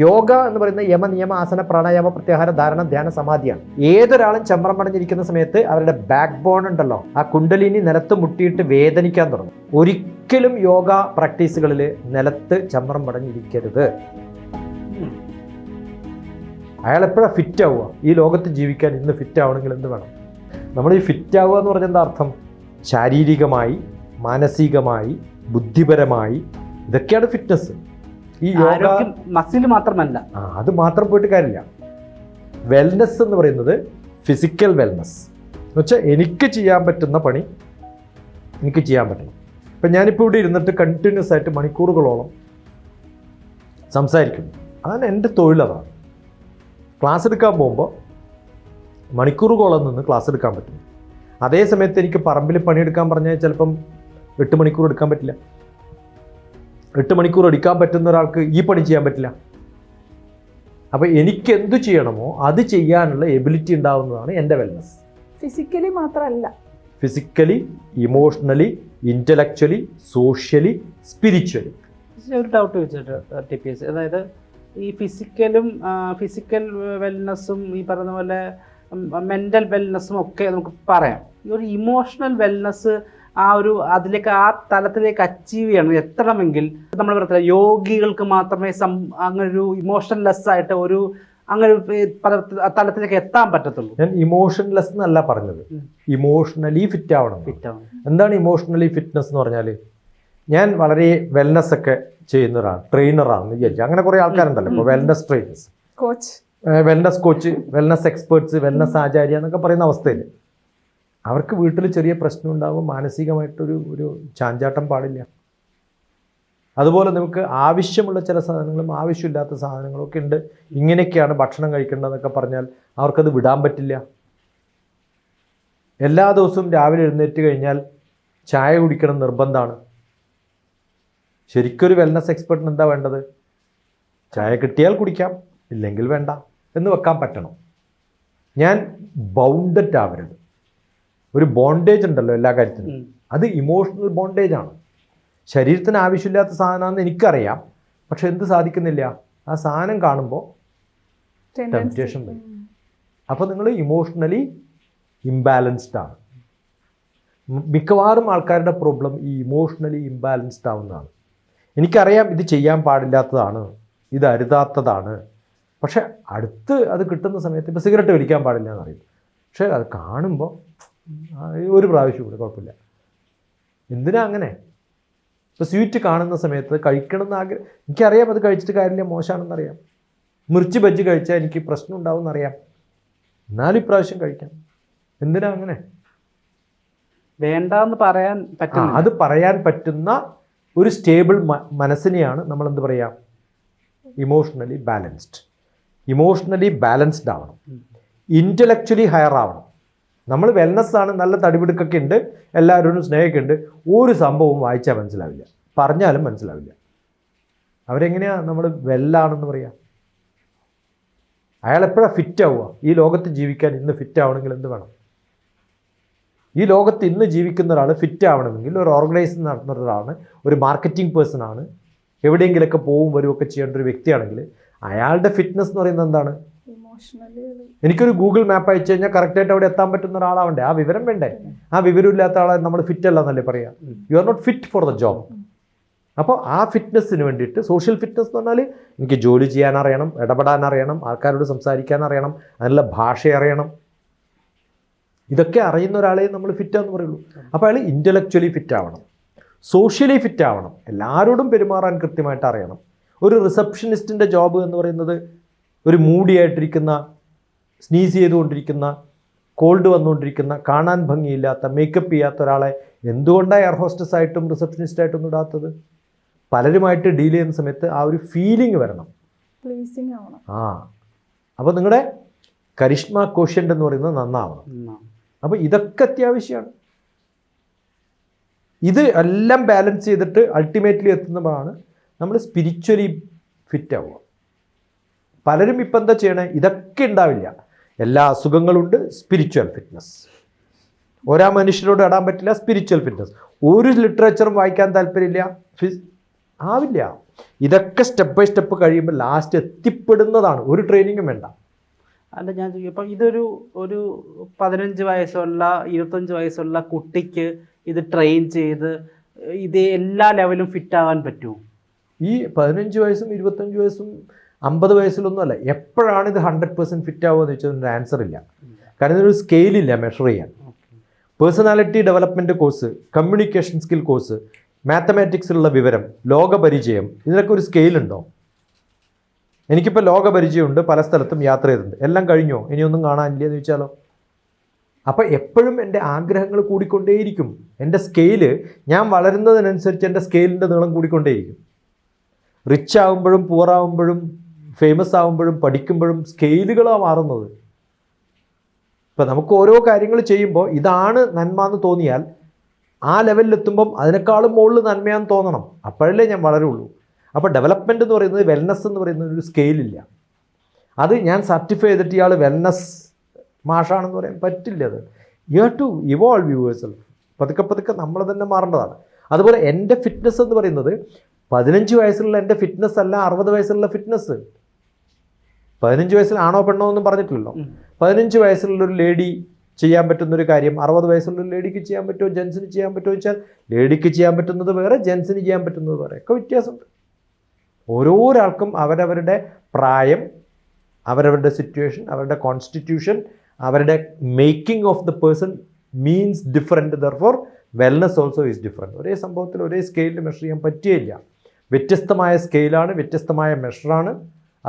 യോഗ എന്ന് പറയുന്ന യമ നിയമ ആസന പ്രാണായാമ പ്രത്യാഹാര ധാരണ ധ്യാന സമാധിയാണ്. ഏതൊരാളും ചമ്രം പടഞ്ഞിരിക്കുന്ന സമയത്ത് അവരുടെ ബാക്ക് ബോൺ ഉണ്ടല്ലോ ആ കുണ്ടലിനി നിലത്ത് മുട്ടിയിട്ട് വേദനിക്കാൻ തുടങ്ങും. ഒരിക്കലും യോഗ പ്രാക്ടീസുകളിൽ നിലത്ത് ചമ്രം പടഞ്ഞിരിക്കരുത് അയാൾ എപ്പോഴാണ് ഫിറ്റ് ആവുക? ഈ ലോകത്ത് ജീവിക്കാൻ ഇന്ന് ഫിറ്റ് ആവണമെങ്കിൽ എന്ത് വേണം? നമ്മൾ ഈ ഫിറ്റ് ആവുക എന്ന് പറഞ്ഞ എന്താ അർത്ഥം? ശാരീരികമായി മാനസികമായി ബുദ്ധിപരമായി ഇതൊക്കെയാണ് ഫിറ്റ്നസ് ഈ യോഗ ആരോഗ്യം മസിൽ മാത്രമല്ല. അത് മാത്രം പോയിട്ട് കാര്യമില്ല. വെൽനെസ് എന്ന് പറയുന്നത് ഫിസിക്കൽ വെൽനെസ് എന്ന് വെച്ചാൽ എനിക്ക് ചെയ്യാൻ പറ്റുന്ന പണി എനിക്ക് ചെയ്യാൻ പറ്റണം. ഇപ്പം ഞാനിപ്പോൾ ഇവിടെ ഇരുന്നിട്ട് കണ്ടിന്യൂസ് ആയിട്ട് മണിക്കൂറുകളോളം സംസാരിക്കുന്നു. അതാണ് എന്റെ തൊഴിലതാണ് ക്ലാസ് എടുക്കാൻ പോകുമ്പോൾ മണിക്കൂറുകളോളം നിന്ന് ക്ലാസ് എടുക്കാൻ പറ്റും അതേ സമയത്ത് എനിക്ക് പറമ്പിൽ പണിയെടുക്കാൻ പറഞ്ഞാൽ ചിലപ്പം എട്ട് മണിക്കൂർ എടുക്കാൻ പറ്റില്ല. എട്ട് മണിക്കൂർ എടുക്കാൻ പറ്റുന്ന ഒരാൾക്ക് ഈ പണി ചെയ്യാൻ പറ്റില്ല. അപ്പോൾ എനിക്ക് എന്തു ചെയ്യണമോ അത് ചെയ്യാനുള്ള എബിലിറ്റി ഉണ്ടാവുന്നതാണ് എന്റെ വെൽനസ് ഫിസിക്കലി മാത്രമല്ല physically emotionally intellectually socially spiritually ഒരു ഡൗട്ട് ചോദിച്ചിട്ട് ടി പി എസ് അതായത് ഈ ഫിസിക്കലും ഫിസിക്കൽ വെൽനസ്സും ഈ പറയുന്ന പോലെ മെന്റൽ വെൽനസ്സും ഒക്കെ നമുക്ക് പറയാം. ഈ ഒരു ഇമോഷണൽ വെൽനെസ് ആ ഒരു അതിലേക്ക് ആ തലത്തിലേക്ക് അച്ചീവ് ചെയ്യണം. എത്തണമെങ്കിൽ നമ്മൾ പറയത്തില്ല യോഗികൾക്ക് മാത്രമേ സം അങ്ങനൊരു ഒരു ഇമോഷണൽലെസ് ആയിട്ട് ഒരു അങ്ങനെ പല- തലത്തിലേക്ക് എത്താൻ പറ്റത്തുള്ളൂ. ഞാൻ ഇമോഷൻലെസ് എന്നല്ല പറഞ്ഞത്. ഇമോഷണലി ഫിറ്റ് ആവണം ഫിറ്റ് ആവണം. എന്താണ് ഇമോഷണലി ഫിറ്റ്നസ് എന്ന് പറഞ്ഞാൽ ഞാൻ വളരെ വെൽനസ് ഒക്കെ ചെയ്യുന്ന ഒരാളാണ് ട്രെയിനറാണ് വിചാരിച്ചു. അങ്ങനെ കുറേ ആൾക്കാരുണ്ടല്ലോ. ഇപ്പോൾ wellness trainers coach wellness coach wellness experts wellness ആചാര്യ എന്നൊക്കെ പറയുന്ന അവസ്ഥയിൽ അവർക്ക് വീട്ടിൽ ചെറിയ പ്രശ്നം ഉണ്ടാകുമ്പോൾ മാനസികമായിട്ടൊരു ഒരു ചാഞ്ചാട്ടം പാടില്ല. അതുപോലെ നമുക്ക് ആവശ്യമുള്ള ചില സാധനങ്ങളും ആവശ്യമില്ലാത്ത സാധനങ്ങളും ഒക്കെ ഉണ്ട്. ഇങ്ങനെയൊക്കെയാണ് ഭക്ഷണം കഴിക്കേണ്ടതെന്നൊക്കെ പറഞ്ഞാൽ അവർക്കത് വിടാൻ പറ്റില്ല. എല്ലാ ദിവസവും രാവിലെ എഴുന്നേറ്റ് കഴിഞ്ഞാൽ ചായ കുടിക്കണം നിർബന്ധമാണ്. ശരിക്കൊരു വെൽനസ് എക്സ്പെർട്ടിന് എന്താ വേണ്ടത്? ചായ കിട്ടിയാൽ കുടിക്കാം ഇല്ലെങ്കിൽ വേണ്ട എന്ന് വെക്കാൻ പറ്റണം. ഞാൻ ബൗണ്ടഡ് ആവരുത്. ഒരു ബോണ്ടേജ് ഉണ്ടല്ലോ എല്ലാ കാര്യത്തിനും. അത് ഇമോഷണൽ ബോണ്ടേജ് ആണ്. ശരീരത്തിന് ആവശ്യമില്ലാത്ത സാധനമാണെന്ന് എനിക്കറിയാം. പക്ഷെ എന്ത് സാധിക്കുന്നില്ല? ആ സാധനം കാണുമ്പോൾ ടെംപ്റ്റേഷൻ വരും. അപ്പോൾ നിങ്ങൾ ഇമോഷണലി ഇംബാലൻസ്ഡ് ആണ്. മിക്കവാറും ആൾക്കാരുടെ പ്രോബ്ലം ഈ ഇമോഷണലി ഇംബാലൻസ്ഡ് ആവുന്നതാണ്. എനിക്കറിയാം ഇത് ചെയ്യാൻ പാടില്ലാത്തതാണ് ഇത് അരുതാത്തതാണ്. പക്ഷെ അടുത്ത് അത് കിട്ടുന്ന സമയത്ത് ഇപ്പോൾ സിഗരറ്റ് വലിക്കാൻ പാടില്ല എന്നറിയും പക്ഷേ അത് കാണുമ്പോൾ ഒരു പ്രാവശ്യം കൂടെ കുഴപ്പമില്ല. എന്തിനാ അങ്ങനെ? ഇപ്പോൾ സ്വീറ്റ് കാണുന്ന സമയത്ത് കഴിക്കണം എന്ന് ആഗ്രഹം എനിക്കറിയാം അത് കഴിച്ചിട്ട് കാര്യമില്ല മോശമാണെന്നറിയാം മുറിച്ച് ബജ്ജ് കഴിച്ചാൽ എനിക്ക് പ്രശ്നം ഉണ്ടാവും എന്നറിയാം എന്നാലും ഇപ്രാവശ്യം കഴിക്കാം എന്തിനാ അങ്ങനെ? വേണ്ടെന്ന് പറയാൻ പറ്റും അത് പറയാൻ പറ്റുന്ന ഒരു സ്റ്റേബിൾ മനസ്സിനെയാണ് നമ്മൾ എന്ത് പറയാം? Emotionally balanced. ഇമോഷണലി ബാലൻസ്ഡ് ആവണം. ഇന്റലക്ച്വലി ഹയർ ആവണം. നമ്മൾ വെൽനസ് ആണ് നല്ല തടിപിടുക്കൊക്കെ ഉണ്ട് എല്ലാവരോടും സ്നേഹമൊക്കെ ഉണ്ട് ഒരു സംഭവവും വായിച്ചാൽ മനസ്സിലാവില്ല. പറഞ്ഞാലും മനസ്സിലാവില്ല. അവരെങ്ങനെയാണ് നമ്മൾ വെല്ലാണെന്ന് പറയാ? അയാൾ എപ്പോഴാണ് ഫിറ്റ് ആവുക? ഈ ലോകത്ത് ജീവിക്കാൻ ഇന്ന് ഫിറ്റ് ആവണമെങ്കിൽ എന്ത് വേണം? ഈ ലോകത്ത് ഇന്ന് ജീവിക്കുന്ന ഒരാൾ ഫിറ്റ് ആവണമെങ്കിൽ ഒരു ഓർഗനൈസ് നടത്തുന്ന ഒരാളാണ് ഒരു മാർക്കറ്റിംഗ് പേഴ്സൺ ആണ്. എവിടെയെങ്കിലൊക്കെ പോവും വരുമൊക്കെ ചെയ്യേണ്ട ഒരു വ്യക്തിയാണെങ്കിൽ അയാളുടെ ഫിറ്റ്നസ് എന്ന് പറയുന്നത് എന്താണ്? എനിക്കൊരു ഗൂഗിൾ മാപ്പ് അയച്ചു കഴിഞ്ഞാൽ കറക്റ്റായിട്ട് അവിടെ എത്താൻ പറ്റുന്ന ഒരാളാവണ്ടേ? ആ വിവരം വേണ്ടേ? ആ വിവരം ഇല്ലാത്ത ആളെ നമ്മൾ ഫിറ്റ് അല്ല എന്നല്ലേ പറയാം you are not fit for the job അപ്പോൾ ആ ഫിറ്റ്നസ്സിന് വേണ്ടിയിട്ട് സോഷ്യൽ ഫിറ്റ്നസ് എന്ന് പറഞ്ഞാൽ എനിക്ക് ജോലി ചെയ്യാൻ അറിയണം ഇടപെടാൻ അറിയണം ആൾക്കാരോട് സംസാരിക്കാൻ അറിയണം അതിനുള്ള ഭാഷ അറിയണം. ഇതൊക്കെ അറിയുന്ന ഒരാളെ നമ്മൾ ഫിറ്റാന്ന് പറയുള്ളൂ. അപ്പോൾ അയാൾ ഇന്റലക്ച്വലി ഫിറ്റ് ആവണം. സോഷ്യലി ഫിറ്റ് ആവണം. എല്ലാവരോടും പെരുമാറാൻ കൃത്യമായിട്ട് അറിയണം. ഒരു റിസപ്ഷനിസ്റ്റിന്റെ ജോബ് എന്ന് പറയുന്നത് ഒരു മൂടിയായിട്ടിരിക്കുന്ന സ്നീസ് ചെയ്തുകൊണ്ടിരിക്കുന്ന കോൾഡ് വന്നുകൊണ്ടിരിക്കുന്ന കാണാൻ ഭംഗിയില്ലാത്ത മേക്കപ്പ് ചെയ്യാത്ത ഒരാളെ എന്തുകൊണ്ടാണ് എയർ ഹോസ്റ്റസ് ആയിട്ടും റിസപ്ഷനിസ്റ്റ് ആയിട്ടൊന്നും ഇടാത്തത്? പലരുമായിട്ട് ഡീൽ ചെയ്യുന്ന സമയത്ത് ആ ഒരു ഫീലിംഗ് വരണം. പ്ലീസിങ് ആവണം. ആ. അപ്പോൾ നിങ്ങളുടെ കരിഷ്മ കോഷ്യന്റ് എന്ന് പറയുന്നത് നന്നാവണം. അപ്പോൾ ഇതൊക്കെ അത്യാവശ്യമാണ് ഇത് എല്ലാം ബാലൻസ് ചെയ്തിട്ട് അൾട്ടിമേറ്റ്ലി എത്തുന്നതാണ് നമ്മൾ സ്പിരിച്വലി ഫിറ്റ് ആവുക. പലരും ഇപ്പം എന്താ ചെയ്യണേ? ഇതൊക്കെ ഉണ്ടാവില്ല. എല്ലാ അസുഖങ്ങളുണ്ട് സ്പിരിച്വൽ ഫിറ്റ്നസ് ഒരാ മനുഷ്യരോട് ഇടാൻ പറ്റില്ല സ്പിരിച്വൽ ഫിറ്റ്നസ് ഒരു ലിറ്ററേച്ചറും വായിക്കാൻ താല്പര്യമില്ല ഫിസ് ആവില്ല. ഇതൊക്കെ സ്റ്റെപ്പ് ബൈ സ്റ്റെപ്പ് കഴിയുമ്പോൾ ലാസ്റ്റ് എത്തിപ്പെടുന്നതാണ്. ഒരു ട്രെയിനിങ്ങും വേണ്ട. അല്ല ഞാൻ ഇപ്പം ഇതൊരു ഒരു പതിനഞ്ച് വയസ്സുള്ള ഇരുപത്തഞ്ച് വയസ്സുള്ള കുട്ടിക്ക് ഇത് ട്രെയിൻ ചെയ്ത് ഇത് എല്ലാ ലെവലും ഫിറ്റ് ആവാൻ പറ്റുമോ ഈ പതിനഞ്ച് വയസ്സും ഇരുപത്തഞ്ച് വയസ്സും അമ്പത് വയസ്സിലൊന്നും അല്ല എപ്പോഴാണ് ഇത് ഹൺഡ്രഡ് പെർസെന്റ് ഫിറ്റ് ആവുക എന്ന് ഒരു ആൻസർ ഇല്ല. കാരണം ഇതിനൊരു സ്കെയിലില്ല മെഷർ ചെയ്യാൻ. Personality development course communication skill course മാത്തമാറ്റിക്സിലുള്ള വിവരം ലോകപരിചയം ഇതിനൊക്കെ ഒരു സ്കെയിലുണ്ടോ എനിക്കിപ്പോൾ ലോകപരിചയമുണ്ട് പല സ്ഥലത്തും യാത്ര ചെയ്തിട്ടുണ്ട്. എല്ലാം കഴിഞ്ഞോ? ഇനിയൊന്നും കാണാനില്ല എന്ന് ചോദിച്ചാലോ? അപ്പോൾ എപ്പോഴും എന്റെ ആഗ്രഹങ്ങൾ കൂടിക്കൊണ്ടേയിരിക്കും. എന്റെ സ്കെയിൽ ഞാൻ വളരുന്നതിനനുസരിച്ച് എന്റെ സ്കെയിലിന്റെ നീളം കൂടിക്കൊണ്ടേയിരിക്കും. റിച്ച് ആകുമ്പോഴും പുവർ ഫേമസ് ആകുമ്പോഴും പഠിക്കുമ്പോഴും സ്കെയിലുകളാണ് മാറുന്നത്. ഇപ്പം നമുക്ക് ഓരോ കാര്യങ്ങൾ ചെയ്യുമ്പോൾ ഇതാണ് നന്മ എന്ന് തോന്നിയാൽ ആ ലെവലിലെത്തുമ്പം അതിനേക്കാളും മുകളിൽ നന്മയാന്ന് തോന്നണം. അപ്പോഴല്ലേ ഞാൻ വളരുള്ളൂ. അപ്പോൾ ഡെവലപ്മെന്റ് എന്ന് പറയുന്നത് വെൽനസ് എന്ന് പറയുന്നത് ഒരു സ്കെയിലില്ല അത് ഞാൻ സർട്ടിഫൈ ചെയ്തിട്ട് ഇയാൾ വെൽനസ് മാഷാണെന്ന് പറയാൻ പറ്റില്ല അത്. You have to evolve yourself പതുക്കെ പതുക്കെ നമ്മൾ തന്നെ മാറേണ്ടതാണ്. അതുപോലെ എന്റെ ഫിറ്റ്നസ് എന്ന് പറയുന്നത് പതിനഞ്ച് വയസ്സിലുള്ള എന്റെ ഫിറ്റ്നസ് അല്ല അറുപത് വയസ്സിലുള്ള ഫിറ്റ്നസ് പതിനഞ്ച് വയസ്സിൽ ആണോ പെണ്ണോ എന്നും പറഞ്ഞിട്ടില്ലല്ലോ. പതിനഞ്ച് വയസ്സുള്ള ഒരു ലേഡി ചെയ്യാൻ പറ്റുന്ന ഒരു കാര്യം അറുപത് വയസ്സുള്ള ലേഡിക്ക് ചെയ്യാൻ പറ്റുമോ ജെൻസിന് ചെയ്യാൻ പറ്റുമോ വെച്ചാൽ ലേഡിക്ക് ചെയ്യാൻ പറ്റുന്നത് വേറെ ജെൻസിന് ചെയ്യാൻ പറ്റുന്നത് വേറെ. ഒക്കെ വ്യത്യാസമുണ്ട്. ഓരോരാൾക്കും അവരവരുടെ പ്രായം അവരവരുടെ സിറ്റുവേഷൻ അവരുടെ കോൺസ്റ്റിറ്റ്യൂഷൻ അവരുടെ making of the person means different therefore wellness also is different ഒരേ സംഭവത്തിൽ ഒരേ സ്കെയിലിൽ മെഷർ ചെയ്യാൻ പറ്റുകയില്ല വ്യത്യസ്തമായ സ്കെയിലാണ് വ്യത്യസ്തമായ മെഷറാണ്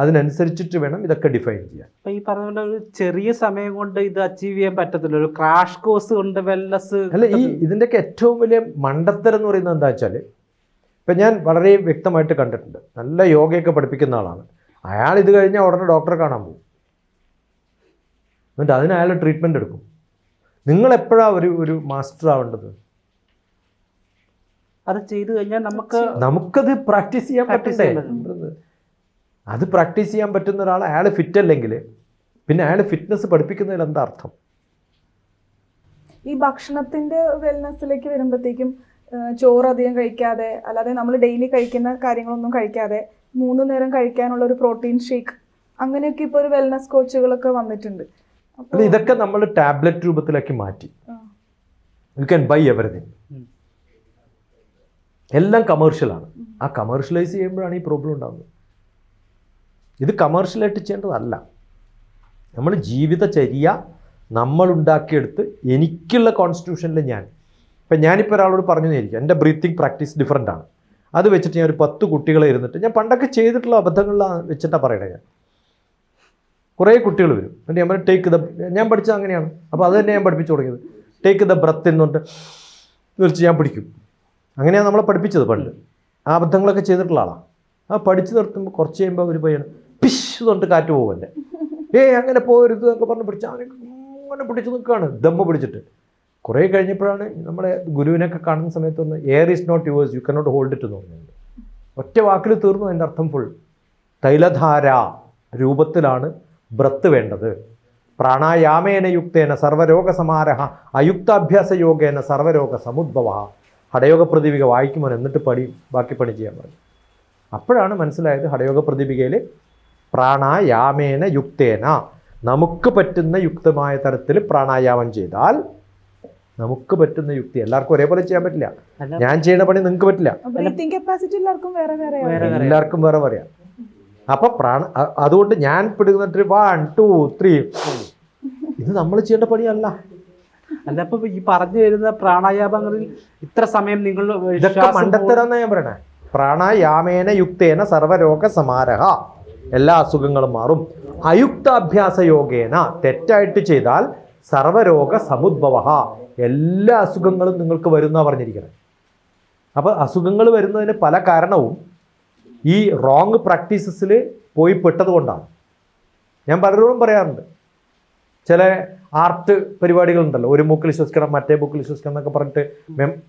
അതിനനുസരിച്ചിട്ട് വേണം ഇതൊക്കെ ഡിഫൈൻ ചെയ്യാൻ. അപ്പൊ ഈ പറഞ്ഞ ഒരു ചെറിയ സമയം കൊണ്ട് ഇത് അച്ചീവ് ചെയ്യാൻ പറ്റത്തില്ല. ഒരു ക്രാഷ് കോഴ്സ് കൊണ്ട് വെല്ലസ് അല്ല ഈ ഇതിന്റെയൊക്കെ ഏറ്റവും വലിയ മണ്ടത്തരം എന്ന് പറയുന്നത് എന്താ വെച്ചാൽ ഇപ്പം ഞാൻ വളരെ വ്യക്തമായിട്ട് കണ്ടിട്ടുണ്ട്. നല്ല യോഗയൊക്കെ പഠിപ്പിക്കുന്ന ആളാണ്. അയാൾ ഇത് കഴിഞ്ഞാൽ ഉടനെ ഡോക്ടറെ കാണാൻ പോകും. എന്നിട്ട് അതിന് അയാൾ ട്രീറ്റ്മെന്റ് എടുക്കും. നിങ്ങൾ എപ്പോഴാണ് ഒരു ഒരു മാസ്റ്റർ ആവേണ്ടത്? അത് ചെയ്തു കഴിഞ്ഞാൽ നമുക്ക് നമുക്കത് പ്രാക്ടീസ് ചെയ്യാൻ പറ്റില്ല പറ്റണ്ടേ അത് പ്രാക്ടീസ് ചെയ്യാൻ പറ്റുന്ന ഒരാൾ അയാൾ ഫിറ്റ് അല്ലെങ്കിൽ പിന്നെ അയാൾ ഫിറ്റ്നസ് പഠിപ്പിക്കുന്നതിൽ എന്താ അർത്ഥം? ഈ ഭക്ഷണത്തിന്റെ വെൽനെസ്സിലേക്ക് വരുമ്പോഴത്തേക്കും ചോറ് അധികം കഴിക്കാതെ അല്ലാതെ നമ്മൾ ഡെയിലി കഴിക്കുന്ന കാര്യങ്ങളൊന്നും കഴിക്കാതെ മൂന്ന് നേരം കഴിക്കാനുള്ള ഒരു പ്രോട്ടീൻ ഷേക്ക് അങ്ങനെയൊക്കെ ഇപ്പോൾ ഒരു വെൽനസ് കോച്ചുകളൊക്കെ വന്നിട്ടുണ്ട്. അല്ല ഇതൊക്കെ നമ്മൾ ടാബ്ലറ്റ് രൂപത്തിലാക്കി മാറ്റി. യു ക്യാൻ ബൈ എവറിഥിങ് എല്ലാം കമേഴ്ഷ്യലാണ് ആ കമേഴ്ഷ്യലൈസ് ചെയ്യുമ്പോഴാണ് ഈ പ്രോബ്ലം ഉണ്ടാകുന്നത് ഇത് കമേഴ്ഷ്യലായിട്ട് ചെയ്യേണ്ടതല്ല. നമ്മൾ ജീവിതചര്യ നമ്മളുണ്ടാക്കിയെടുത്ത് എനിക്കുള്ള കോൺസ്റ്റിറ്റ്യൂഷനിൽ ഞാൻ. ഇപ്പം ഞാനിപ്പോൾ ഒരാളോട് പറഞ്ഞു തന്നിരിക്കും എന്റെ ബ്രീത്തിങ് പ്രാക്ടീസ് ഡിഫറെന്റ് ആണ്. അത് വെച്ചിട്ട് ഞാൻ ഒരു പത്ത് കുട്ടികളെ ഇരുന്നിട്ട് ഞാൻ പണ്ടൊക്കെ ചെയ്തിട്ടുള്ള അബദ്ധങ്ങളിലാണ് വെച്ചിട്ടാണ് പറയണത് ഞാൻ. കുറേ കുട്ടികൾ വരും. എന്നിട്ട് ഞാൻ പറയും ടേക്ക് ദ ഞാൻ പഠിച്ചത് അങ്ങനെയാണ്. അപ്പോൾ അത് തന്നെ ഞാൻ പഠിപ്പിച്ചു തുടങ്ങിയത്. ടേക്ക് ദ ബ്രത്ത് എന്നുകൊണ്ട് വിളിച്ച് ഞാൻ പിടിക്കും. അങ്ങനെയാണ് നമ്മളെ പഠിപ്പിച്ചത് പണ്ട്. ആ അബദ്ധങ്ങളൊക്കെ ചെയ്തിട്ടുള്ള ആളാണ് ആ പഠിച്ചു നിർത്തുമ്പോൾ കുറച്ച് കഴിയുമ്പോൾ ഒരു പയ്യൻ പിഷ് തൊണ്ട് കാറ്റ് പോകല്ലേ ഏ ഏയ് അങ്ങനെ പോകരുത് എന്നൊക്കെ പറഞ്ഞ് പിടിച്ച് അവനെ അങ്ങനെ പിടിച്ച് നിൽക്കുകയാണ് ദമ്മ പിടിച്ചിട്ട്. കുറേ കഴിഞ്ഞപ്പോഴാണ് നമ്മുടെ ഗുരുവിനൊക്കെ കാണുന്ന സമയത്തൊന്ന് air is not yours you cannot hold it എന്ന് പറഞ്ഞിട്ടുണ്ട്. ഒറ്റ വാക്കിൽ തീർന്നു അതിന്റെ അർത്ഥം ഫുൾ തൈലധാര രൂപത്തിലാണ് ബ്രത്ത് വേണ്ടത്. പ്രാണായാമേന യുക്തേന സർവരോഗ സമാരഹ അയുക്താഭ്യാസ യോഗേന സർവരോഗ സമുദ്ഭവ ഹടയോഗ പ്രദീപിക വായിക്കുമോ എന്നിട്ട് പണി ബാക്കി പണി ചെയ്യാൻ പറഞ്ഞു. അപ്പോഴാണ് മനസ്സിലായത് ഹടയോഗ പ്രദീപികയിൽ പ്രാണായാമേന യുക്തേന. നമുക്ക് പറ്റുന്ന യുക്തമായ തരത്തിൽ പ്രാണായാമം ചെയ്താൽ നമുക്ക് പറ്റുന്ന യുക്തി. എല്ലാവർക്കും ഒരേപോലെ ചെയ്യാൻ പറ്റില്ല. ഞാൻ ചെയ്യുന്ന പണി നിങ്ങൾക്ക് പറ്റില്ല. എല്ലാവർക്കും വേറെ പറയാം അപ്പൊ പ്രാണ അതുകൊണ്ട് ഞാൻ പിടുന്നിട്ട് വൺ ടു ത്രീ ഇത് നമ്മൾ ചെയ്യേണ്ട പണിയല്ല. അല്ല അപ്പൊ ഈ പറഞ്ഞു വരുന്ന പ്രാണായാമങ്ങളിൽ ഇത്ര സമയം നിങ്ങൾ ഇതൊക്കെ ശ്വാസം മണ്ടത്തരാന്നാ ഞാൻ പറയണേ? പ്രാണായാമേന യുക്തേന സർവരോഗ സമാരഹ. എല്ലാ അസുഖങ്ങളും മാറും. അയുക്താഭ്യാസ യോഗേന തെറ്റായിട്ട് ചെയ്താൽ സർവരോഗ സമുദ്ഭവ എല്ലാ അസുഖങ്ങളും നിങ്ങൾക്ക് വരുന്ന പറഞ്ഞിരിക്കുന്നത്. അപ്പോൾ അസുഖങ്ങൾ വരുന്നതിന് പല കാരണവും ഈ റോങ് പ്രാക്ടീസസിൽ പോയി പെട്ടത് കൊണ്ടാണ്. ഞാൻ പലരോടും പറയാറുണ്ട്. ചില ആർട്ട് പരിപാടികളുണ്ടല്ലോ. ഒരു മൂക്കിൽ വിശ്വസിക്കണം മറ്റേ മൂക്കിൽ വിശ്വസിക്കണം എന്നൊക്കെ പറഞ്ഞിട്ട്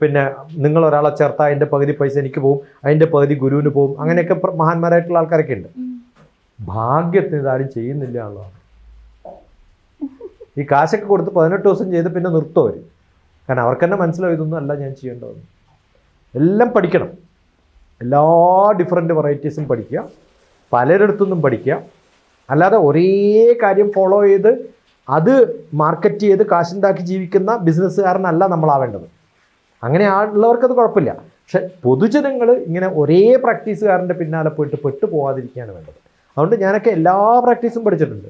പിന്നെ നിങ്ങൾ ഒരാളെ ചേർത്താൽ അതിന്റെ പകുതി പൈസ എനിക്ക് പോകും അതിന്റെ പകുതി ഗുരുവിന് പോകും അങ്ങനെയൊക്കെ മഹാന്മാരായിട്ടുള്ള ആൾക്കാരൊക്കെ ഉണ്ട്. ഭാഗ്യത്തിന് ഇതാരും ചെയ്യുന്നില്ല എന്നുള്ളതാണ്. ഈ കാശൊക്കെ കൊടുത്ത് പതിനെട്ട് ദിവസം ചെയ്ത് പിന്നെ നിർത്തും അവർ കാരണം അവർക്ക് തന്നെ മനസ്സിലാവും ഇതൊന്നും അല്ല ഞാൻ ചെയ്യേണ്ടതെന്ന്. എല്ലാം പഠിക്കണം. എല്ലാ ഡിഫറെന്റ് വെറൈറ്റീസും പഠിക്കുക. പലരിടത്തുനിന്നും പഠിക്കുക. അല്ലാതെ ഒരേ കാര്യം ഫോളോ ചെയ്ത് അത് മാർക്കറ്റ് ചെയ്ത് കാശുണ്ടാക്കി ജീവിക്കുന്ന ബിസിനസ്സുകാരനല്ല നമ്മളാവേണ്ടത്. അങ്ങനെ ആളുള്ളവർക്കത് കുഴപ്പമില്ല. പക്ഷെ പൊതുജനങ്ങൾ ഇങ്ങനെ ഒരേ പ്രാക്ടീസുകാരന്റെ പിന്നാലെ പോയിട്ട് പെട്ടു പോകാതിരിക്കുകയാണ് വേണ്ടത്. അതുകൊണ്ട് ഞാനൊക്കെ എല്ലാ പ്രാക്ടീസും പഠിച്ചിട്ടുണ്ട്.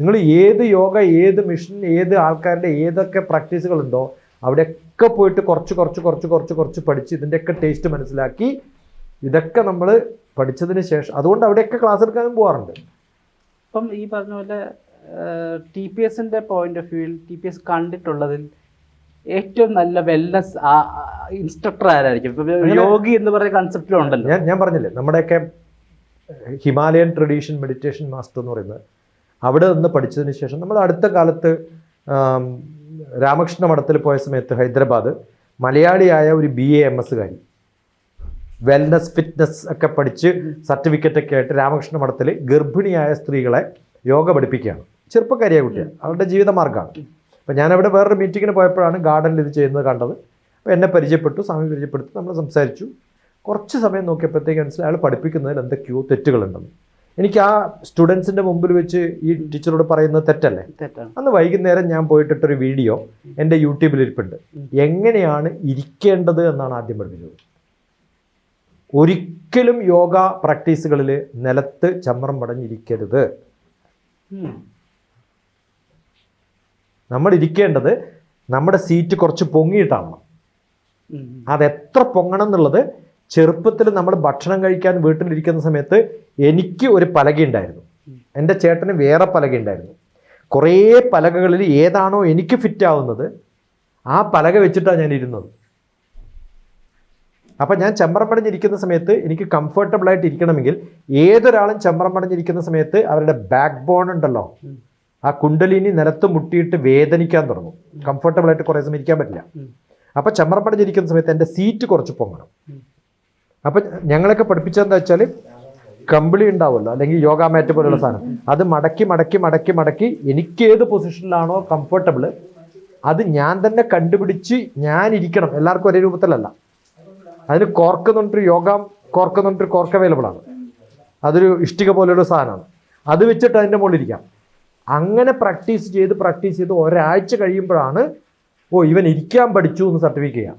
നിങ്ങൾ ഏത് യോഗ ഏത് മിഷൻ ഏത് ആൾക്കാരുടെ ഏതൊക്കെ പ്രാക്ടീസുകളുണ്ടോ അവിടെയൊക്കെ പോയിട്ട് കുറച്ച് കുറച്ച് കുറച്ച് കുറച്ച് കുറച്ച് പഠിച്ച് ഇതിന്റെയൊക്കെ ടേസ്റ്റ് മനസ്സിലാക്കി ഇതൊക്കെ നമ്മൾ പഠിച്ചതിന് ശേഷം അതുകൊണ്ട് അവിടെയൊക്കെ ക്ലാസ് എടുക്കാനും പോകാറുണ്ട് ഇപ്പം ഈ പറഞ്ഞ പോലെ ടി പി എസിന്റെ പോയിന്റ് ഓഫ് വ്യൂവിൽ ടി പി എസ് കണ്ടിട്ടുള്ളതിൽ ഏറ്റവും നല്ല വെൽനസ് ഇൻസ്ട്രക്ടർ ആരായിരിക്കും? യോഗി എന്ന് പറയുന്ന കൺസെപ്റ്റിലുണ്ടല്ലോ ഞാൻ ഞാൻ പറഞ്ഞില്ലേ നമ്മുടെയൊക്കെ ഹിമാലയൻ ട്രഡീഷൻ മെഡിറ്റേഷൻ മാസ്റ്റർ എന്ന് പറയുന്നത്. അവിടെ നിന്ന് പഠിച്ചതിന് ശേഷം നമ്മൾ അടുത്ത കാലത്ത് രാമകൃഷ്ണ മഠത്തിൽ പോയ സമയത്ത് ഹൈദരാബാദ് മലയാളിയായ ഒരു ബി എ എം എസ് കാരി വെൽനസ് ഫിറ്റ്നസ് ഒക്കെ പഠിച്ച് സർട്ടിഫിക്കറ്റ് ഒക്കെ ആയിട്ട് രാമകൃഷ്ണ മഠത്തിൽ ഗർഭിണിയായ സ്ത്രീകളെ യോഗ പഠിപ്പിക്കുകയാണ്. ചെറുപ്പക്കാരിയായ കുട്ടിയാണ് അവരുടെ ജീവിതമാർഗമാണ് അപ്പോൾ ഞാനവിടെ വേറൊരു മീറ്റിങ്ങിന് പോയപ്പോഴാണ് ഗാർഡനിൽ ഇത് ചെയ്യുന്നത് കണ്ടത്. അപ്പോൾ എന്നെ പരിചയപ്പെട്ടു സ്വാമി പരിചയപ്പെടുത്തി നമ്മൾ സംസാരിച്ചു. കുറച്ച് സമയം നോക്കിയപ്പോഴത്തേക്ക് മനസ്സിലായി അയാൾ പഠിപ്പിക്കുന്നതിൽ എന്തൊക്കെയോ തെറ്റുകളുണ്ടെന്ന്. എനിക്ക് ആ സ്റ്റുഡൻസിന്റെ മുമ്പിൽ വെച്ച് ഈ ടീച്ചറോട് പറയുന്നത് തെറ്റല്ലേ? അന്ന് വൈകുന്നേരം ഞാൻ പോയിട്ടിട്ടൊരു വീഡിയോ എന്റെ യൂട്യൂബിൽ ഇരിപ്പുണ്ട്. എങ്ങനെയാണ് ഇരിക്കേണ്ടത് എന്നാണ് ആദ്യം പഠിപ്പിച്ചത്. ഒരിക്കലും യോഗ പ്രാക്ടീസുകളിൽ നിലത്ത് ചമ്രം പടഞ്ഞിരിക്കരുത്. നമ്മൾ ഇരിക്കേണ്ടത് നമ്മുടെ സീറ്റ് കുറച്ച് പൊങ്ങിയിട്ടാണ്. അതെത്ര അത് എത്ര പൊങ്ങണം എന്നുള്ളത് ചെറുപ്പത്തിൽ നമ്മൾ ഭക്ഷണം കഴിക്കാൻ വീട്ടിലിരിക്കുന്ന സമയത്ത് എനിക്ക് ഒരു പലക ഉണ്ടായിരുന്നു എന്റെ ചേട്ടന് വേറെ പലക ഉണ്ടായിരുന്നു കുറേ പലകകളിൽ ഏതാണോ എനിക്ക് ഫിറ്റ് ആവുന്നത് ആ പലക വെച്ചിട്ടാണ് ഞാൻ ഇരുന്നത് അപ്പം ഞാൻ ചമ്പറം പടഞ്ഞിരിക്കുന്ന സമയത്ത് എനിക്ക് കംഫർട്ടബിളായിട്ട് ഇരിക്കണമെങ്കിൽ ഏതൊരാളും ചമ്പറം പടഞ്ഞിരിക്കുന്ന സമയത്ത് അവരുടെ ബാക്ക് ബോൺ ഉണ്ടല്ലോ ആ കുണ്ടലിനി നിലത്ത് മുട്ടിയിട്ട് വേദനിക്കാൻ തുടങ്ങും. കംഫർട്ടബിളായിട്ട് കുറേ സമയം ഇരിക്കാൻ പറ്റില്ല. അപ്പം ചമ്പറം പടഞ്ഞിരിക്കുന്ന സമയത്ത് എന്റെ സീറ്റ് കുറച്ച് പൊങ്ങണം. അപ്പം ഞങ്ങളൊക്കെ പഠിപ്പിച്ചതെന്താ വെച്ചാൽ കമ്പിളി ഉണ്ടാവുമല്ലോ അല്ലെങ്കിൽ യോഗ മാറ്റ് പോലുള്ള സാധനം. അത് മടക്കി മടക്കി മടക്കി മടക്കി എനിക്ക് ഏത് പൊസിഷനിലാണോ കംഫർട്ടബിൾ അത് ഞാൻ തന്നെ കണ്ടുപിടിച്ച് ഞാൻ ഇരിക്കണം. എല്ലാവർക്കും ഒരേ രൂപത്തിലല്ല. അതിന് കോർക്ക് യോഗ കോർക്ക് കോർക്ക് അവൈലബിൾ ആണ്. അതൊരു ഇഷ്ടിക പോലെയുള്ള സാധനമാണ്. അത് വെച്ചിട്ട് അതിന്റെ മുകളിൽ ഇരിക്കാം. അങ്ങനെ പ്രാക്ടീസ് ചെയ്ത് പ്രാക്ടീസ് ചെയ്ത് ഒരാഴ്ച കഴിയുമ്പോഴാണ് ഓ ഇവൻ ഇരിക്കാൻ പഠിച്ചു എന്ന് സർട്ടിഫിക്കറ്റ് ചെയ്യാം.